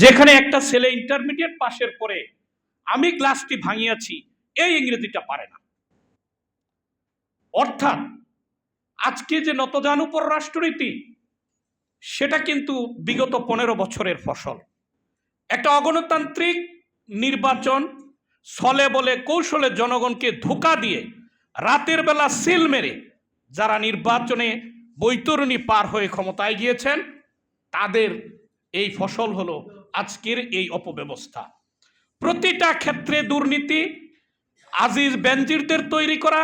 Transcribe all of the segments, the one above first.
যেখানে একটা ছেলে ইন্টারমিডিয়েট পাশের পরে আমি ক্লাসটি ভাঙিয়াছি এই ইংরেজিটা পারে না। অর্থাৎ, আজকে যে নতজানু পররাষ্ট্রনীতি সেটা কিন্তু বিগত পনেরো বছরের ফসল। একটা অগণতান্ত্রিক নির্বাচন ছলে বলে কৌশলে জনগণকে ধোকা দিয়ে রাতের বেলা সিল মেরে যারা নির্বাচনে বৈতরণী পার হয়ে ক্ষমতায় গিয়েছেন, তাদের এই ফসল হলো আজকের এই অপব্যবস্থা। প্রতিটা ক্ষেত্রে দুর্নীতি, আজিজ বেনজিরদের তৈরি করা,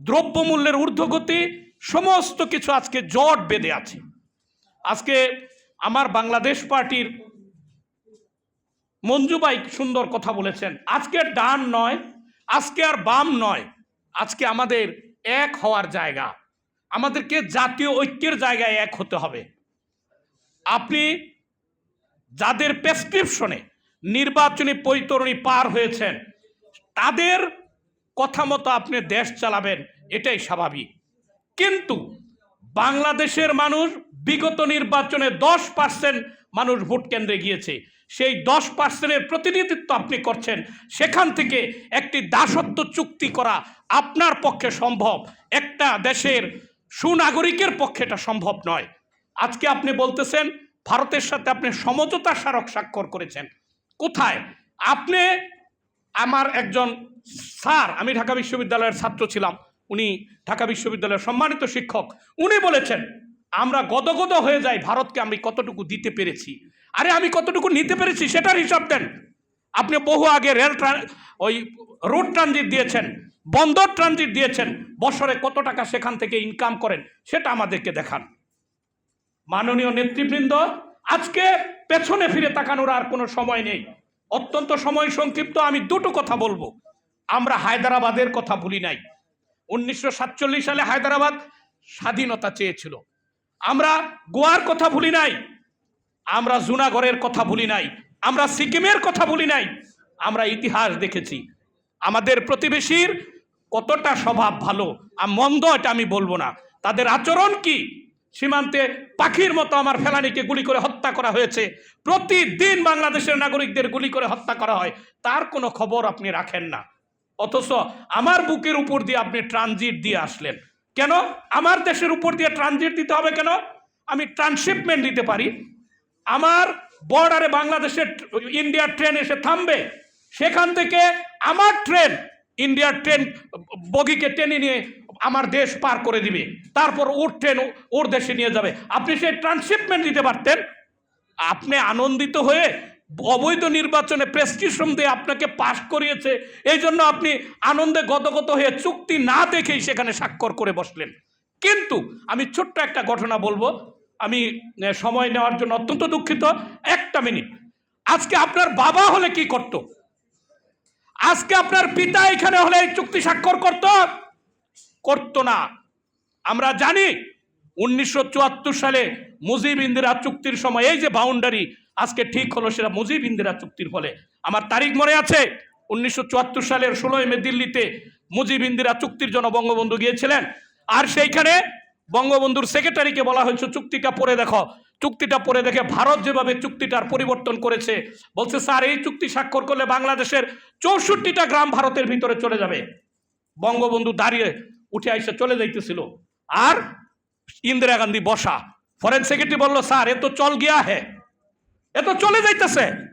দ্রব্যমূল্যের ঊর্ধ্বগতি, সমস্ত কিছু আজকে জট বেঁধে আছে। আজকে আমার বাংলাদেশ পার্টির মঞ্জুবাই সুন্দর কথা বলেছেন, আজকে ডান নয়, আজকে আর বাম নয়, আজকে আমাদের এক হওয়ার জায়গা। আমাদেরকে জাতীয় ঐক্যের জায়গায় এক হতে হবে। আপনি যাদের প্রেসক্রিপশনে নির্বাচনী বৈতরণী পার হয়েছেন, তাদের কথা মতো আপনি দেশ চালাবেন, এটাই স্বাভাবিক। কিন্তু বাংলাদেশের মানুষ বিগত নির্বাচনে দশ পার্সেন্ট মানুষ ভোট কেন্দ্রে গিয়েছে। সেই দশ পার্সেন্টের প্রতিনিধিত্ব আপনি করছেন, সেখান থেকে একটি দাসত্ব চুক্তি করা আপনার পক্ষে সম্ভব। একটা দেশের সুনাগরিকের পক্ষে এটা সম্ভব নয়। আজকে আপনি বলতেছেন ভারতের সাথে আপনি সমঝোতা স্মারক স্বাক্ষর করেছেন। কোথায়? আপনি আমার একজন স্যার, আমি ঢাকা বিশ্ববিদ্যালয়ের ছাত্র ছিলাম, উনি ঢাকা বিশ্ববিদ্যালয়ের সম্মানিত শিক্ষক, উনি বলেছেন, আমরা গদগদ হয়ে যাই, ভারতকে আমি কতটুকু দিতে পেরেছি? আরে, আমি কতটুকু নিতে পেরেছি সেটার হিসাব দেন। আপনি বহু আগে রেল ওই রোড ট্রানজিট দিয়েছেন, বন্দর ট্রানজিট দিয়েছেন, বছরে কত টাকা সেখান থেকে ইনকাম করেন, সেটা আমাদেরকে দেখান। মাননীয় নেতৃবৃন্দ, আজকে পেছনে ফিরে তাকানোর আর কোনো সময় নেই। অত্যন্ত সময় সংক্ষিপ্ত, আমি দুটো কথা বলব। আমরা হায়দ্রাবাদের কথা ভুলি নাই। উনিশশো সাতচল্লিশ সালে হায়দ্রাবাদ স্বাধীনতা চেয়েছিল। আমরা গোয়ার কথা ভুলি নাই। আমরা জুনাগড়ের কথা ভুলি নাই। আমরা সিকিমের কথা ভুলি নাই। আমরা ইতিহাস দেখেছি। আমাদের প্রতিবেশীর কতটা স্বভাব ভালো আর মন্দ এটা আমি বলব না। তাদের আচরণ কি? সীমান্তে পাখির মতো আমার ফেলানিকে গুলি করে হত্যা করা হয়েছে। প্রতিদিন বাংলাদেশের নাগরিকদের গুলি করে হত্যা করা হয়। তার কোনো খবর আপনি রাখেন না। অথচ আমার বুকের উপর দিয়ে আপনি ট্রানজিট দিয়ে আসলেন। কেন? আমার দেশের উপর দিয়ে ট্রানজিট দিতে হবে কেন? আমি ট্রান্সশিপমেন্ট দিতে পারি। আমার বর্ডারে বাংলাদেশের ইন্ডিয়ার ট্রেন এসে থামবে। সেখান থেকে আমার ট্রেন, ইন্ডিয়ার ট্রেন বগিকে টেনে নিয়ে আমার দেশ পার করে দিবে। তারপর ওর ট্রেন ওর দেশে নিয়ে যাবে। আপনি সেই ট্রান্সশিপমেন্ট দিতে পারতেন। আপনি আনন্দিত হয়ে অবৈধ নির্বাচনে প্রেসক্রিপশন দিয়ে আপনাকে পাশ করিয়েছে। এই জন্য আপনি আনন্দে গতগত হয়ে চুক্তি না দেখেই সেখানে স্বাক্ষর করে বসলেন। কিন্তু আমি ছোট্ট একটা ঘটনা বলব। আমি সময় নেওয়ার জন্য অত্যন্ত দুঃখিত। একটা মিনিট আজকে আপনার বাবা হলে কি করত? আজকে আপনার পিতা এখানে হলে এই চুক্তি স্বাক্ষর করত? করতো না। আমরা জানি উনিশশো চুয়াত্তর সালে মুজিব ইন্দিরা চুক্তির সময় এই যে বাউন্ডারি আজকে ঠিক হলো সেটা মুজিব ইন্দিরা চুক্তির ফলে। আমার তারিখ মনে আছে? উনিশশো চুয়াত্তর সালের ষোলোই মে দিল্লিতে মুজিব ইন্দিরা চুক্তির জন্য বঙ্গবন্ধু গিয়েছিলেন। আর সেইখানে বঙ্গবন্ধুর সেক্রেটারিকে বলা হয়েছে, চুক্তিটা পড়ে দেখো। চুক্তিটা পড়ে দেখে ভারত যেভাবে চুক্তিটার পরিবর্তন করেছে, বলছে, স্যার, এই চুক্তি স্বাক্ষর করলে বাংলাদেশের চৌষট্টিটা গ্রাম ভারতের ভিতরে চলে যাবে। বঙ্গবন্ধু দাঁড়িয়ে উঠে আইসে চলে যাইতেছিল। আর ইন্দিরা গান্ধী বসা। ফরেন সেক্রেটারি বলল, স্যার, এ তো চল গিয়া হে। এ তো চলে যাইতেছে।